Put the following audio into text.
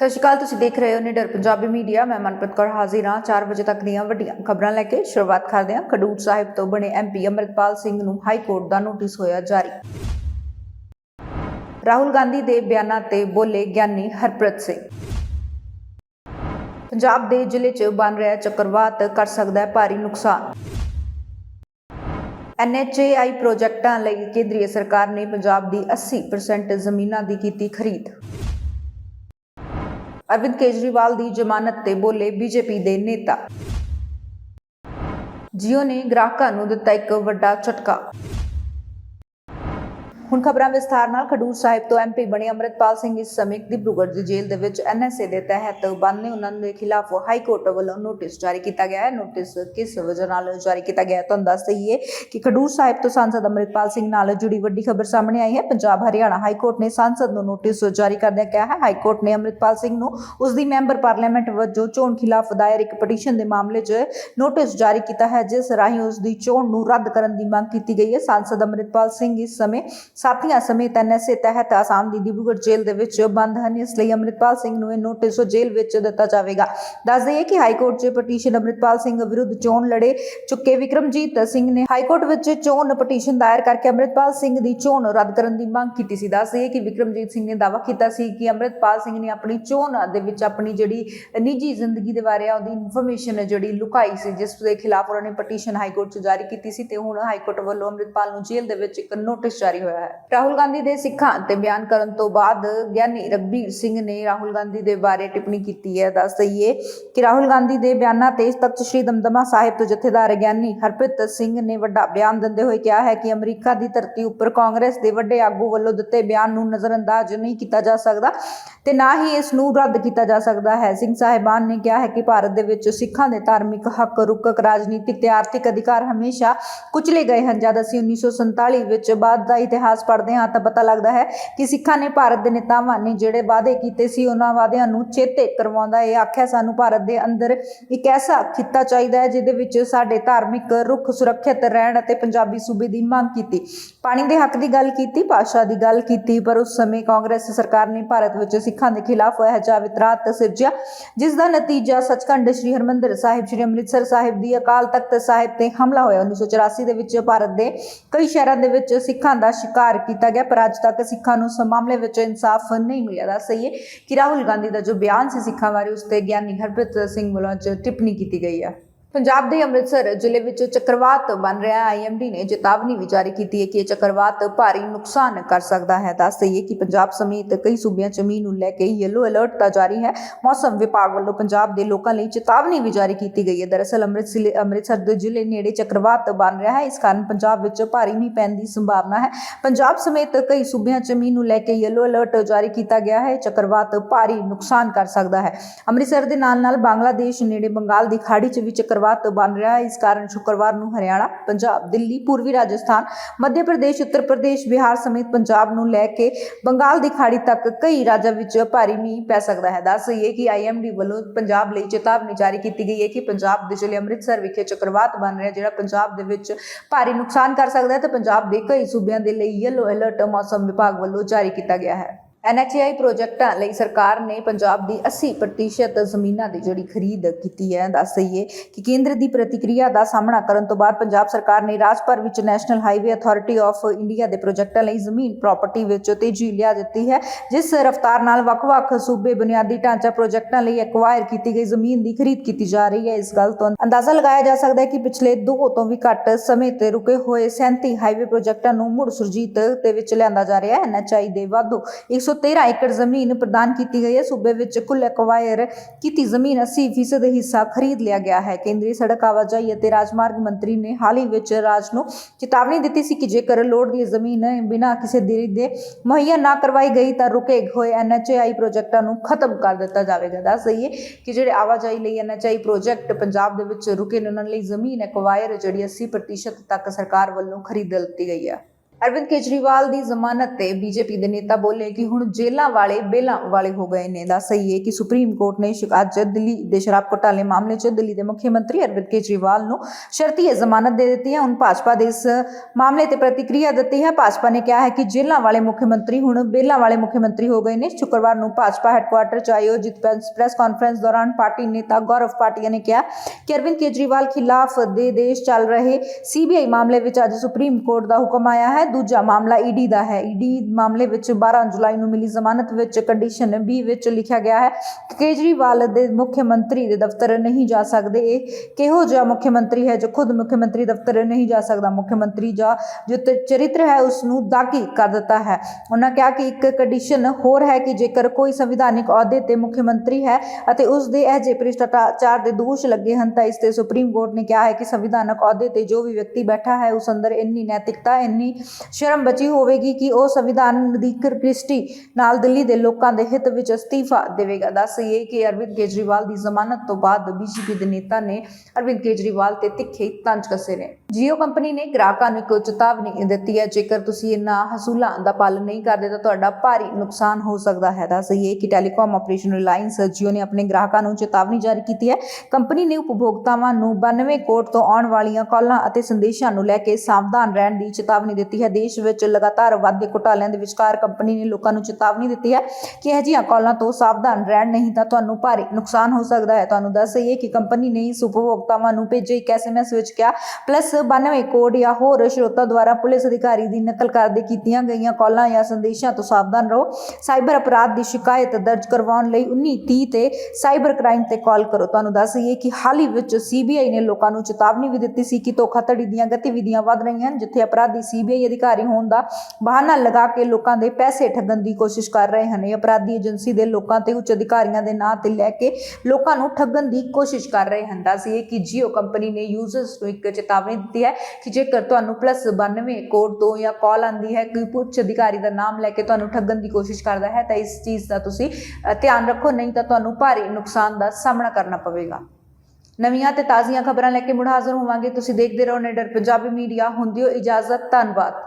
ਸਤਿ ਸ਼੍ਰੀ ਅਕਾਲ, ਤੁਸੀਂ ਦੇਖ ਰਹੇ ਹੋ ਨਿਡਰ ਪੰਜਾਬੀ ਮੀਡੀਆ। ਮੈਂ ਮਨਪ੍ਰੀਤ ਕੌਰ ਹਾਜ਼ਰ ਹਾਂ। 4 ਵਜੇ ਤੱਕ ਦੀਆਂ ਵੱਡੀਆਂ ਖਬਰਾਂ ਲੈ ਕੇ ਸ਼ੁਰੂਆਤ ਕਰਦੇ ਹਾਂ। ਖਡੂਰ ਸਾਹਿਬ ਤੋਂ ਬਣੇ ਐਮਪੀ ਅੰਮ੍ਰਿਤਪਾਲ ਸਿੰਘ ਨੂੰ ਹਾਈ ਕੋਰਟ ਦਾ ਨੋਟਿਸ ਹੋਇਆ ਜਾਰੀ। ਰਾਹੁਲ ਗਾਂਧੀ ਦੇ ਬਿਆਨਾਂ ਤੇ ਬੋਲੇ ਗਿਆਨੀ ਹਰਪ੍ਰੀਤ ਸਿੰਘ। ਪੰਜਾਬ ਦੇ ਜ਼ਿਲ੍ਹੇ 'ਚ ਬਣ ਰਿਹਾ ਚੱਕਰਵਾਤ, ਕਰ ਸਕਦਾ ਹੈ ਭਾਰੀ ਨੁਕਸਾਨ। ਐਨਐਚਏਆਈ ਪ੍ਰੋਜੈਕਟਾਂ ਲਈ ਕੇਂਦਰੀ ਸਰਕਾਰ ਨੇ ਪੰਜਾਬ ਦੀ 80% ਜ਼ਮੀਨਾਂ ਦੀ ਕੀਤੀ ਖਰੀਦ। ਅਰਵਿੰਦ ਕੇਜਰੀਵਾਲ ਦੀ ਜ਼ਮਾਨਤ ਤੇ ਬੋਲੇ ਬੀਜੇਪੀ ਦੇ ਨੇਤਾ। ਜੀਓ ਨੇ ਗ੍ਰਾਹਕਾਂ ਨੂੰ ਦਿੱਤਾ ਇੱਕ ਵੱਡਾ ਝਟਕਾ। ਹੁਣ ਖਬਰਾਂ ਵਿਸਥਾਰ ਨਾਲ ਖਡੂਰ ਸਾਹਿਬ ਤੋਂ ਐਮਪੀ ਬਣੇ ਅੰਮ੍ਰਿਤਪਾਲ ਸਿੰਘ ਇਸ ਸਮੇਂ ਡਿਬਰੂਗੜ੍ਹ ਦੀ ਜੇਲ੍ਹ ਦੇ ਵਿੱਚ ਐਨਐਸਏ ਦੇ ਤਹਿਤ ਬੰਦ ਨੇ। ਉਹਨਾਂ ਦੇ ਖਿਲਾਫ ਹਾਈ ਕੋਰਟ ਵੱਲੋਂ ਨੋਟਿਸ ਜਾਰੀ ਕੀਤਾ ਗਿਆ ਹੈ। ਨੋਟਿਸ ਕਿਸ ਵਜ੍ਹਾ ਨਾਲ ਜਾਰੀ ਕੀਤਾ ਗਿਆ ਤੁਹਾਨੂੰ ਦੱਸ ਦਈਏ ਕਿ ਖਡੂਰ ਸਾਹਿਬ ਤੋਂ ਸਾਂਸਦ ਅੰਮ੍ਰਿਤਪਾਲ ਸਿੰਘ ਨਾਲ ਜੁੜੀ ਵੱਡੀ ਖਬਰ ਸਾਹਮਣੇ ਆਈ ਹੈ। ਪੰਜਾਬ, ਹਰਿਆਣਾ ਹਾਈ ਕੋਰਟ ਨੇ ਸਾਂਸਦ ਨੂੰ ਨੋਟਿਸ ਜਾਰੀ ਕਰਦਿਆਂ ਕਿਹਾ ਹੈ। ਹਾਈ ਕੋਰਟ ਨੇ ਅੰਮ੍ਰਿਤਪਾਲ ਸਿੰਘ ਨੂੰ ਉਸ ਦੀ ਮੈਂਬਰ ਪਾਰਲੀਮੈਂਟ ਵਜੋਂ ਚੋਣ ਖਿਲਾਫ ਦਾਇਰ ਇੱਕ ਪਟੀਸ਼ਨ ਦੇ ਮਾਮਲੇ 'ਚ ਨੋਟਿਸ ਜਾਰੀ ਕੀਤਾ ਹੈ, ਜਿਸ ਰਾਹੀਂ ਉਸ ਦੀ ਚੋਣ ਨੂੰ ਰੱਦ ਕਰਨ ਦੀ ਮੰਗ ਕੀਤੀ ਗਈ ਹੈ। ਸਾਂਸਦ ਅੰਮ੍ਰਿਤਪਾਲ ਸਿੰਘ ਇਸ ਸਮੇਂ ਸਾਥੀਆਂ ਸਮੇਤ ਐਨਐਸਏ ਤਹਿਤ ਆਸਾਮ ਦੀ ਡਿਬਰੂਗੜ੍ਹ ਜੇਲ੍ਹ ਦੇ ਵਿੱਚ ਬੰਦ ਹਨ। ਇਸ ਲਈ ਅੰਮ੍ਰਿਤਪਾਲ ਸਿੰਘ ਨੂੰ ਇਹ ਨੋਟਿਸ ਜੇਲ੍ਹ ਵਿੱਚ ਦਿੱਤਾ ਜਾਵੇਗਾ। ਦੱਸ ਦਈਏ ਕਿ ਹਾਈ ਕੋਰਟ 'ਚ ਪਟੀਸ਼ਨ ਅੰਮ੍ਰਿਤਪਾਲ ਸਿੰਘ ਵਿਰੁੱਧ ਚੋਣ ਲੜੇ। ਚੁੱਕੇ ਵਿਕਰਮਜੀਤ ਸਿੰਘ ਨੇ ਹਾਈ ਕੋਰਟ ਵਿੱਚ ਚੋਣ ਪਟੀਸ਼ਨ ਦਾਇਰ ਕਰਕੇ ਅੰਮ੍ਰਿਤਪਾਲ ਸਿੰਘ ਦੀ ਚੋਣ ਰੱਦ ਕਰਨ ਦੀ ਮੰਗ ਕੀਤੀ ਸੀ। ਦੱਸ ਦਈਏ ਕਿ ਵਿਕਰਮਜੀਤ ਸਿੰਘ ਨੇ ਦਾਅਵਾ ਕੀਤਾ ਸੀ ਕਿ ਅੰਮ੍ਰਿਤਪਾਲ ਸਿੰਘ ਨੇ ਆਪਣੀ ਚੋਣ ਦੇ ਵਿੱਚ ਆਪਣੀ ਜਿਹੜੀ ਨਿੱਜੀ ਜ਼ਿੰਦਗੀ ਦੇ ਬਾਰੇ ਆ ਉਹਦੀ ਇਨਫੋਰਮੇਸ਼ਨ ਜਿਹੜੀ ਲੁਕਾਈ ਸੀ, ਜਿਸ ਦੇ ਖਿਲਾਫ ਉਹਨਾਂ ਨੇ ਪਟੀਸ਼ਨ ਹਾਈ ਕੋਰਟ 'ਚ ਜਾਰੀ ਕੀਤੀ ਸੀ ਤੇ ਹੁਣ ਹਾਈ ਕੋਰਟ ਵੱਲੋਂ ਅੰਮ੍ਰਿਤਪਾਲ ਨੂੰ ਜੇਲ੍ਹ ਦੇ ਵਿੱਚ ਇੱਕ ਨੋਟਿਸ ਜਾਰੀ ਹੋਇਆ ਹੈ। ਰਾਹੁਲ ਗਾਂਧੀ ਦੇ ਸਿੱਖਾਂ ਤੇ ਬਿਆਨ ਕਰਨ ਤੋਂ ਬਾਅਦ ਗਿਆਨੀ ਰਘਬੀਰ ਸਿੰਘ ਨੇ ਰਾਹੁਲ ਗਾਂਧੀ ਦੇ ਬਾਰੇ ਟਿੱਪਣੀ ਕੀਤੀ ਹੈ। ਦੱਸ ਦਈਏ ਕਿ ਰਾਹੁਲ ਗਾਂਧੀ ਦੇ ਬਿਆਨਾਂ ਤੇ ਤਖਤ ਸ੍ਰੀ ਦਮਦਮਾ ਸਾਹਿਬ ਤੋਂ ਜਥੇਦਾਰ ਗਿਆਨੀ ਹਰਪ੍ਰੀਤ ਸਿੰਘ ਨੇ ਵੱਡਾ ਬਿਆਨ ਦਿੰਦੇ ਹੋਏ ਕਿਹਾ ਹੈ ਕਿ ਅਮਰੀਕਾ ਦੀ ਧਰਤੀ ਉੱਪਰ ਕਾਂਗਰਸ ਦੇ ਵੱਡੇ ਆਗੂ ਵੱਲੋਂ ਦਿੱਤੇ ਬਿਆਨ ਨੂੰ ਨਜ਼ਰਅੰਦਾਜ਼ ਨਹੀਂ ਕੀਤਾ ਜਾ ਸਕਦਾ ਤੇ ਨਾ ਹੀ ਇਸ ਨੂੰ ਰੱਦ ਕੀਤਾ ਜਾ ਸਕਦਾ ਹੈ। ਸਿੰਘ ਸਾਹਿਬਾਨ ਨੇ ਕਿਹਾ ਹੈ ਕਿ ਭਾਰਤ ਦੇ ਵਿੱਚ ਸਿੱਖਾਂ ਦੇ ਧਾਰਮਿਕ ਹੱਕ ਰੁਕਕ ਰਾਜਨੀਤਿਕ ਤੇ ਆਰਥਿਕ ਅਧਿਕਾਰ ਹਮੇਸ਼ਾ ਕੁਚਲੇ ਗਏ ਹਨ। ਜਦ ਅਸੀਂ 1947 ਵਿੱਚ ਬਾਅਦ ਦਾ ਇਤਿਹਾਸ ਪੜ੍ਹਦੇ ਹਾਂ ਤਾਂ ਪਤਾ ਲੱਗਦਾ ਹੈ ਕਿ ਸਿੱਖਾਂ ਨੇ ਭਾਰਤ ਦੇ ਨੇਤਾਵਾਂ ਨੇ ਜਿਹੜੇ ਵਾਅਦੇ ਕੀਤੇ ਸੀ, ਉਹਨਾਂ ਵਾਅਦਿਆਂ ਨੂੰ ਚੇਤੇ ਕਰਵਾਉਂਦਾ ਇਹ ਆਖਿਆ ਸਾਨੂੰ ਭਾਰਤ ਦੇ ਅੰਦਰ ਇੱਕ ਐਸਾ ਖਿੱਤਾ ਚਾਹੀਦਾ ਹੈ ਜਿਹਦੇ ਵਿੱਚ ਸਾਡੇ ਧਾਰਮਿਕ, ਰੁਖ ਸੁਰੱਖਿਅਤ ਰਹਿਣ ਅਤੇ ਪੰਜਾਬੀ ਸੂਬੇ ਦੀ ਮੰਗ ਕੀਤੀ। ਪਾਣੀ ਦੇ ਹੱਕ ਦੀ ਗੱਲ ਕੀਤੀ, ਭਾਸ਼ਾ ਦੀ ਗੱਲ ਕੀਤੀ, ਪਰ ਉਸ ਸਮੇਂ ਕਾਂਗਰਸ ਸਰਕਾਰ ਨੇ ਭਾਰਤ ਵਿੱਚ ਸਿੱਖਾਂ ਦੇ ਖਿਲਾਫ ਇਹ ਜਿਹਾ ਵਿਤਰਾਤ ਸਿਰਜਿਆ, ਜਿਸ ਦਾ ਨਤੀਜਾ ਸੱਚਖੰਡ ਸ੍ਰੀ ਹਰਮੰਦਰ ਸਾਹਿਬ, ਸ੍ਰੀ ਅੰਮ੍ਰਿਤਸਰ ਸਾਹਿਬ ਦੀ ਅਕਾਲ ਤਖਤ ਸਾਹਿਬ ਤੇ ਹਮਲਾ ਹੋਇਆ। 1984 ਦੇ ਵਿੱਚ ਭਾਰਤ ਦੇ ਕਈ ਸ਼ਹਿਰਾਂ ਦੇ ਵਿੱਚ ਸਿੱਖਾਂ ਦਾ ਸ਼ਿਕਾਰ ਕੀਤਾ ਗਿਆ, ਪਰ ਅੱਜ ਤੱਕ ਸਿੱਖਾਂ ਨੂੰ ਇਸ ਮਾਮਲੇ ਵਿੱਚ ਇਨਸਾਫ ਨਹੀਂ ਮਿਲਿਆ। ਦੱਸ ਸਹੀਏ ਕਿ ਰਾਹੁਲ ਗਾਂਧੀ ਦਾ ਜੋ ਬਿਆਨ ਸੀ ਸਿੱਖਾਂ ਬਾਰੇ, ਉਸ ਤੇ ਗਿਆਨੀ ਹਰਪ੍ਰੀਤ ਸਿੰਘ ਵੱਲੋਂ ਅੱਜ ਟਿੱਪਣੀ ਕੀਤੀ ਗਈ ਹੈ ਪੰਜਾਬ ਦੇ ਅੰਮ੍ਰਿਤਸਰ ਜ਼ਿਲ੍ਹੇ ਵਿੱਚ ਚੱਕਰਵਾਤ ਬਣ ਰਿਹਾ ਆਈਐਮਡੀ ਨੇ ਚੇਤਾਵਨੀ ਵੀ ਜਾਰੀ ਕੀਤੀ ਹੈ ਕਿ ਇਹ ਚੱਕਰਵਾਤ ਭਾਰੀ ਨੁਕਸਾਨ ਕਰ ਸਕਦਾ ਹੈ। ਦੱਸ ਦਈਏ ਕਿ ਪੰਜਾਬ ਸਮੇਤ ਕਈ ਸੂਬਿਆਂ 'ਚ ਮੀਂਹ ਨੂੰ ਲੈ ਕੇ ਯੈਲੋ ਅਲਰਟ ਤਾਂ ਜਾਰੀ ਹੈ। ਮੌਸਮ ਵਿਭਾਗ ਵੱਲੋਂ ਪੰਜਾਬ ਦੇ ਲੋਕਾਂ ਲਈ ਚੇਤਾਵਨੀ ਵੀ ਜਾਰੀ ਕੀਤੀ ਗਈ ਹੈ। ਦਰਅਸਲ ਅੰਮ੍ਰਿਤਸਰ ਅੰਮ੍ਰਿਤਸਰ ਦੇ ਜ਼ਿਲ੍ਹੇ ਨੇੜੇ ਚੱਕਰਵਾਤ ਬਣ ਰਿਹਾ ਹੈ। ਇਸ ਕਾਰਨ ਪੰਜਾਬ ਵਿੱਚ ਭਾਰੀ ਮੀਂਹ ਪੈਣ ਦੀ ਸੰਭਾਵਨਾ ਹੈ। ਪੰਜਾਬ ਸਮੇਤ ਕਈ ਸੂਬਿਆਂ 'ਚ ਮੀਂਹ ਨੂੰ ਲੈ ਕੇ ਯੈਲੋ ਅਲਰਟ ਜਾਰੀ ਕੀਤਾ ਗਿਆ ਹੈ। ਚੱਕਰਵਾਤ ਭਾਰੀ ਨੁਕਸਾਨ ਕਰ ਸਕਦਾ ਹੈ। ਅੰਮ੍ਰਿਤਸਰ ਦੇ ਨਾਲ ਨਾਲ ਬੰਗਲਾਦੇਸ਼, ਨੇੜੇ ਬੰਗਾਲ ਦੀ ਖਾੜੀ 'ਚ ਵੀ ਚੱਕਰ ਚੱਕਰਵਾਤ ਬਣ ਰਿਹਾ ਹੈ। ਇਸ ਕਾਰਨ ਸ਼ੁੱਕਰਵਾਰ ਨੂੰ ਹਰਿਆਣਾ, ਪੰਜਾਬ, ਦਿੱਲੀ, ਪੂਰਬੀ ਰਾਜਸਥਾਨ, ਮੱਧ ਪ੍ਰਦੇਸ਼, ਉੱਤਰ ਪ੍ਰਦੇਸ਼, ਬਿਹਾਰ ਸਮੇਤ ਪੰਜਾਬ ਨੂੰ ਲੈ ਕੇ ਬੰਗਾਲ ਦੀ ਖਾੜੀ ਤੱਕ ਕਈ ਰਾਜਾਂ ਵਿੱਚ ਭਾਰੀ ਮੀਂਹ ਪੈ ਸਕਦਾ ਹੈ। ਦੱਸ ਦਈਏ ਕਿ ਆਈਐਮਡੀ ਵੱਲੋਂ ਪੰਜਾਬ ਲਈ ਚੇਤਾਵਨੀ ਜਾਰੀ ਕੀਤੀ ਗਈ ਹੈ ਕਿ ਪੰਜਾਬ ਦੇ ਜ਼ਿਲ੍ਹੇ ਅੰਮ੍ਰਿਤਸਰ ਵਿਖੇ ਚੱਕਰਵਾਤ ਬਣ ਰਿਹਾ ਜਿਹੜਾ ਪੰਜਾਬ ਦੇ ਵਿੱਚ ਭਾਰੀ ਨੁਕਸਾਨ ਕਰ ਸਕਦਾ ਹੈ ਤੇ ਪੰਜਾਬ ਦੇ ਕਈ ਸੂਬਿਆਂ ਦੇ ਲਈ ਯੈਲੋ ਅਲਰਟ ਮੌਸਮ ਵਿਭਾਗ ਵੱਲੋਂ ਜਾਰੀ ਕੀਤਾ ਗਿਆ ਹੈ। ਐਨਐਚਆਈ ਪ੍ਰੋਜੈਕਟਾਂ ਲਈ ਸਰਕਾਰ ਨੇ ਪੰਜਾਬ ਦੀ 80% ਜ਼ਮੀਨਾਂ ਦੀ ਜਿਹੜੀ ਖਰੀਦ ਕੀਤੀ ਹੈ, ਦੱਸ ਦਈਏ ਕਿ ਕੇਂਦਰ ਦੀ ਪ੍ਰਤੀਕਿਰਿਆ ਦਾ ਸਾਹਮਣਾ ਕਰਨ ਤੋਂ ਬਾਅਦ ਪੰਜਾਬ ਸਰਕਾਰ ਨੇ ਰਾਜ ਭਰ ਵਿੱਚ national highway authority of India ਦੇ ਪ੍ਰੋਜੈਕਟਾਂ ਲਈ ਜ਼ਮੀਨ ਪ੍ਰਾਪਰਟੀ ਵਿੱਚ ਤੇਜ਼ੀ ਲਿਆ ਦਿੱਤੀ ਹੈ, ਜਿਸ ਰਫ਼ਤਾਰ ਨਾਲ ਵੱਖ-ਵੱਖ ਸੂਬੇ ਬੁਨਿਆਦੀ ਢਾਂਚਾ ਪ੍ਰੋਜੈਕਟਾਂ ਲਈ ਐਕਵਾਇਰ ਕੀਤੀ ਗਈ ਜ਼ਮੀਨ ਦੀ ਖਰੀਦ ਕੀਤੀ ਜਾ ਰਹੀ ਹੈ। ਇਸ ਗੱਲ ਤੋਂ ਅੰਦਾਜ਼ਾ ਲਗਾਇਆ ਜਾ ਸਕਦਾ ਹੈ ਕਿ ਪਿਛਲੇ 2 ਤੋਂ ਵੀ ਘੱਟ ਸਮੇਂ ਤੇ ਰੁਕੇ ਹੋਏ 37 ਹਾਈਵੇ ਪ੍ਰੋਜੈਕਟਾਂ ਨੂੰ ਮੁੜ ਸੁਰਜੀਤ ਦੇ ਵਿੱਚ ਲਿਆਂਦਾ ਜਾ ਰਿਹਾ ਹੈ। ਐਨਐਚਆਈ ਦੇ ਵਾਧੂ 113 ਏਕੜ ਜ਼ਮੀਨ ਪ੍ਰਦਾਨ ਕੀਤੀ ਗਈ ਹੈ। ਸੂਬੇ ਵਿੱਚ ਕੁੱਲ ਐਕਵਾਇਰ ਕੀਤੀ ਜ਼ਮੀਨ 80% ਹਿੱਸਾ ਖਰੀਦ ਲਿਆ ਗਿਆ ਹੈ। ਕੇਂਦਰੀ ਸੜਕ ਆਵਾਜਾਈ ਅਤੇ ਰਾਜਮਾਰਗ ਮੰਤਰੀ ਨੇ ਹਾਲ ਹੀ ਵਿੱਚ ਰਾਜ ਨੂੰ ਚੇਤਾਵਨੀ ਦਿੱਤੀ ਸੀ ਕਿ ਜੇਕਰ ਲੋੜ ਦੀ ਜ਼ਮੀਨ ਬਿਨਾਂ ਕਿਸੇ ਦੇਰੀ ਦੇ ਮੁਹੱਈਆ ਨਾ ਕਰਵਾਈ ਗਈ ਤਾਂ ਰੁਕੇ ਹੋਏ ਐਨਐਚਆਈ ਪ੍ਰੋਜੈਕਟਾਂ ਨੂੰ ਖਤਮ ਕਰ ਦਿੱਤਾ ਜਾਵੇਗਾ। ਦੱਸ ਦਈਏ ਕਿ ਜਿਹੜੇ ਆਵਾਜਾਈ ਲਈ ਐਨਐਚਆਈ ਪ੍ਰੋਜੈਕਟ ਪੰਜਾਬ ਦੇ ਵਿੱਚ ਰੁਕੇ ਨੇ, ਉਹਨਾਂ ਲਈ ਜ਼ਮੀਨ ਐਕਵਾਇਰ ਜਿਹੜੀ 80% ਤੱਕ ਸਰਕਾਰ ਵੱਲੋਂ ਖਰੀਦ ਲਿੱਤੀ ਗਈ ਹੈ। ਅਰਵਿੰਦ ਕੇਜਰੀਵਾਲ ਦੀ ਜ਼ਮਾਨਤ ਤੇ ਬੀਜੇਪੀ ਦੇ ਨੇਤਾ ਬੋਲੇ ਕਿ ਹੁਣ ਜੇਲ੍ਹਾਂ ਵਾਲੇ ਬੇਲਾਂ ਵਾਲੇ ਹੋ ਗਏ ਨੇ। ਦੱਸ ਸਹੀ ਹੈ ਕਿ ਸੁਪਰੀਮ ਕੋਰਟ ਨੇ ਸ਼ਿਕ- ਅੱਜ ਦਿੱਲੀ ਦੇ ਸ਼ਰਾਬ ਘੁਟਾਲੇ ਮਾਮਲੇ 'ਚ ਦਿੱਲੀ ਦੇ ਮੁੱਖ ਮੰਤਰੀ ਅਰਵਿੰਦ ਕੇਜਰੀਵਾਲ ਨੂੰ ਸ਼ਰਤੀ ਜ਼ਮਾਨਤ ਦੇ ਦਿੱਤੀ ਹੈ। ਹੁਣ ਭਾਜਪਾ ਦੇ ਇਸ ਮਾਮਲੇ ਤੇ ਪ੍ਰਤੀਕਿਰਿਆ ਦਿੱਤੀ ਹੈ। ਭਾਜਪਾ ਨੇ ਕਿਹਾ ਹੈ ਕਿ ਜੇਲ੍ਹਾਂ ਵਾਲੇ ਮੁੱਖ ਮੰਤਰੀ ਹੁਣ ਬੇਲਾਂ ਵਾਲੇ ਮੁੱਖ ਮੰਤਰੀ ਹੋ ਗਏ ਨੇ। ਸ਼ੁੱਕਰਵਾਰ ਨੂੰ ਭਾਜਪਾ ਹੈੱਡਕੁਆਰਟਰ 'ਚ ਆਯੋਜਿਤ ਪ੍ਰੈਸ ਪ੍ਰੈਸ ਕਾਨਫਰੰਸ ਦੌਰਾਨ ਪਾਰਟੀ ਨੇਤਾ ਗੌਰਵ ਪਾਟਿਆ ਨੇ ਕਿਹਾ ਕਿ ਅਰਵਿੰਦ ਕੇਜਰੀਵਾਲ ਖਿਲਾਫ ਦੇ ਦੇਸ਼ ਚੱਲ ਰਹੇ ਸੀਬੀਆਈ ਮਾਮਲੇ ਵਿੱਚ ਅੱਜ ਸੁਪਰੀਮ ਕੋਰਟ ਦਾ ਹੁਕਮ ਆਇਆ ਹੈ। ਦੂਜਾ ਮਾਮਲਾ ਈਡੀ ਦਾ ਹੈ। ਈਡੀ ਮਾਮਲੇ ਵਿੱਚ 12 ਜੁਲਾਈ ਨੂੰ ਮਿਲੀ ਜ਼ਮਾਨਤ ਵਿੱਚ ਕੰਡੀਸ਼ਨ ਬੀ ਵਿੱਚ ਲਿਖਿਆ ਗਿਆ ਹੈ ਕਿ ਕੇਜਰੀਵਾਲ ਦੇ ਮੁੱਖ ਮੰਤਰੀ ਦੇ ਦਫ਼ਤਰ ਨਹੀਂ ਜਾ ਸਕਦੇ। ਇਹ ਕਿਹੋ ਜਿਹਾ ਮੁੱਖ ਮੰਤਰੀ ਹੈ ਜੋ ਖੁਦ ਮੁੱਖ ਮੰਤਰੀ ਦਫ਼ਤਰ ਨਹੀਂ ਜਾ ਸਕਦਾ? ਮੁੱਖ ਮੰਤਰੀ ਜਾਂ ਜੋ ਚਰਿੱਤਰ ਹੈ ਉਸ ਨੂੰ ਦਾਗੀ ਕਰ ਦਿੱਤਾ ਹੈ। ਉਹਨਾਂ ਕਿਹਾ ਕਿ ਇੱਕ ਕੰਡੀਸ਼ਨ ਹੋਰ ਹੈ ਕਿ ਜੇਕਰ ਕੋਈ ਸੰਵਿਧਾਨਿਕ ਅਹੁਦੇ ਤੇ ਮੁੱਖ ਮੰਤਰੀ ਹੈ ਅਤੇ ਉਸ ਦੇ ਇਹ ਜੇ ਭ੍ਰਿਸ਼ਟਾਚਾਰ ਦੇ ਦੋਸ਼ ਲੱਗੇ ਹਨ, ਤਾਂ ਇਸ ਤੇ ਸੁਪਰੀਮ ਕੋਰਟ ਨੇ ਕਿਹਾ ਹੈ ਕਿ ਸੰਵਿਧਾਨਕ ਅਹੁਦੇ ਤੇ ਜੋ ਵੀ ਵਿਅਕਤੀ ਬੈਠਾ ਹੈ, ਉਸ ਅੰਦਰ ਇੰਨੀ ਨੈਤਿਕਤਾ, ਇੰਨੀ ਸ਼ਰਮ ਬਚੀ ਹੋਵੇਗੀ ਕਿ ਉਹ ਸੰਵਿਧਾਨ ਦੀ ਕ੍ਰਿਸਟੀ ਨਾਲ ਦਿੱਲੀ ਦੇ ਲੋਕਾਂ ਦੇ ਹਿੱਤ ਵਿੱਚ ਅਸਤੀਫਾ ਦੇਵੇਗਾ। ਦੱਸ ਇਹ ਕਿ ਅਰਵਿੰਦ ਕੇਜਰੀਵਾਲ ਦੀ ਜ਼ਮਾਨਤ ਤੋਂ ਬਾਅਦ ਬੀਜੇਪੀ ਦੇ ਨੇਤਾ ਨੇ ਅਰਵਿੰਦ ਕੇਜਰੀਵਾਲ ਤੇ ਤਿੱਖੇ ਤੰਜ ਕੱਸੇ ਨੇ। ਜੀਓ ਕੰਪਨੀ ਨੇ ਗ੍ਰਾਹਕਾਂ ਨੂੰ ਇੱਕ ਚੇਤਾਵਨੀ ਦਿੱਤੀ ਹੈ, ਜੇਕਰ ਤੁਸੀਂ ਇਹਨਾਂ ਹਸੂਲਾਂ ਦਾ ਪਾਲਣ ਨਹੀਂ ਕਰਦੇ ਤਾਂ ਤੁਹਾਡਾ ਭਾਰੀ ਨੁਕਸਾਨ ਹੋ ਸਕਦਾ ਹੈ। ਦੱਸ ਕਿ ਟੈਲੀਕਾਮ ਆਪਰੇਸ਼ਨ ਰਿਲਾਇੰਸ ਜੀਓ ਨੇ ਆਪਣੇ ਗ੍ਰਾਹਕਾਂ ਨੂੰ ਚੇਤਾਵਨੀ ਜਾਰੀ ਕੀਤੀ ਹੈ। ਕੰਪਨੀ ਨੇ ਉਪਭੋਗਤਾਵਾਂ ਨੂੰ 92 ਕੋਟ ਤੋਂ ਆਉਣ ਵਾਲੀਆਂ ਕਾਲਾਂ ਅਤੇ ਸੰਦੇਸ਼ਾਂ ਨੂੰ ਲੈ ਕੇ ਸਾਵਧਾਨ ਰਹਿਣ ਦੀ ਚੇਤਾਵਨੀ ਦਿੱਤੀ ਹੈ। ਦੇਸ਼ ਵਿੱਚ ਲਗਾਤਾਰ ਵਾਧੇ ਘੁਟਾਲਿਆਂ ਦੇ ਵਿਚਕਾਰ ਕੰਪਨੀ ਨੇ ਲੋਕਾਂ ਨੂੰ ਚੇਤਾਵਨੀ ਦਿੱਤੀ ਹੈ ਕਿ ਇਹ ਜਿਹੀਆਂ ਕਾਲਾਂ ਤੋਂ ਸਾਵਧਾਨ ਰਹਿਣ ਨਹੀਂ ਤਾਂ ਤੁਹਾਨੂੰ ਭਾਰੀ ਨੁਕਸਾਨ ਹੋ ਸਕਦਾ ਹੈ। ਤੁਹਾਨੂੰ ਦੱਸ ਦਈਏ ਕਿ ਕੰਪਨੀ ਨੇ ਇਸ ਉਪਭੋਗਤਾਵਾਂ ਨੂੰ ਭੇਜੇ ਇੱਕ ਐਸਐਮਐਸ ਵਿੱਚ ਕਿਹਾ ਪਲੱਸ 92 ਕੋਡ ਜਾਂ ਹੋਰ ਸਰੋਤਾਂ ਦੁਆਰਾ ਪੁਲਿਸ ਅਧਿਕਾਰੀ ਦੀ ਨਕਲ ਕਰਦੇ ਕੀਤੀਆਂ ਗਈਆਂ ਕਾਲਾਂ ਜਾਂ ਸੰਦੇਸ਼ਾਂ ਤੋਂ ਸਾਵਧਾਨ ਰਹੋ। ਸਾਈਬਰ ਅਪਰਾਧ ਦੀ ਸ਼ਿਕਾਇਤ ਦਰਜ ਕਰਵਾਉਣ ਲਈ 1930 ਤੇ ਸਾਈਬਰ ਕ੍ਰਾਈਮ ਤੇ ਕਾਲ ਕਰੋ। ਤੁਹਾਨੂੰ ਦੱਸ ਦਈਏ ਕਿ ਹਾਲ ਹੀ ਵਿੱਚ ਸੀਬੀਆਈ ਨੇ ਲੋਕਾਂ ਨੂੰ ਚੇਤਾਵਨੀ ਵੀ ਦਿੱਤੀ ਸੀ ਕਿ ਧੋਖਾਧੜੀ ਦੀਆਂ ਗਤੀਵਿਧੀਆਂ ਵੱਧ ਰਹੀਆਂ ਹਨ, ਜਿੱਥੇ ਅਪਰਾਧੀ ਸੀਬੀਆਈ ਅਧਿਕਾਰੀ ਹੋਣ ਦਾ ਬਹਾਨਾ ਲਗਾ ਕੇ ਲੋਕਾਂ ਦੇ ਪੈਸੇ ਠੱਗਣ ਦੀ ਕੋਸ਼ਿਸ਼ ਕਰ ਰਹੇ ਹਨ। ਇਹ ਅਪਰਾਧੀ ਏਜੰਸੀ ਦੇ ਲੋਕਾਂ ਤੇ ਉੱਚ ਅਧਿਕਾਰੀਆਂ ਦੇ ਨਾਂ ਤੇ ਲੈ ਕੇ ਲੋਕਾਂ ਨੂੰ ਠੱਗਣ ਦੀ ਕੋਸ਼ਿਸ਼ ਕਰ ਰਹੇ ਹਨ। ਦੱਸੀਏ ਕਿ ਜੀਓ ਕੰਪਨੀ ਨੇ ਯੂਜ਼ਰਸ ਨੂੰ ਇੱਕ ਚੇਤਾਵਨੀ ਦਿੱਤੀ ਹੈ ਕਿ ਜੇਕਰ ਤੁਹਾਨੂੰ ਪਲੱਸ 92 ਕੋਡ ਤੋਂ ਜਾਂ ਕਾਲ ਆਂਦੀ ਹੈ, ਕੋਈ ਉੱਚ ਅਧਿਕਾਰੀ ਦਾ ਨਾਮ ਲੈ ਕੇ ਤੁਹਾਨੂੰ ਠੱਗਣ ਦੀ ਕੋਸ਼ਿਸ਼ ਕਰਦਾ ਹੈ, ਤਾਂ ਇਸ ਚੀਜ਼ ਦਾ ਤੁਸੀਂ ਧਿਆਨ ਰੱਖੋ, ਨਹੀਂ ਤਾਂ ਤੁਹਾਨੂੰ ਭਾਰੀ ਨੁਕਸਾਨ ਦਾ ਸਾਹਮਣਾ ਕਰਨਾ ਪਵੇਗਾ। ਨਵੀਆਂ ਤੇ ਤਾਜ਼ੀਆਂ ਖਬਰਾਂ ਲੈ ਕੇ ਮੁੜ ਹਾਜ਼ਰ ਹੋਵਾਂਗੇ। ਤੁਸੀਂ ਦੇਖਦੇ ਰਹੋ ਨਿਡਰ ਪੰਜਾਬੀ ਮੀਡੀਆ। ਹੁੰਦਿਓ ਇਜਾਜ਼ਤ। ਧੰਨਵਾਦ।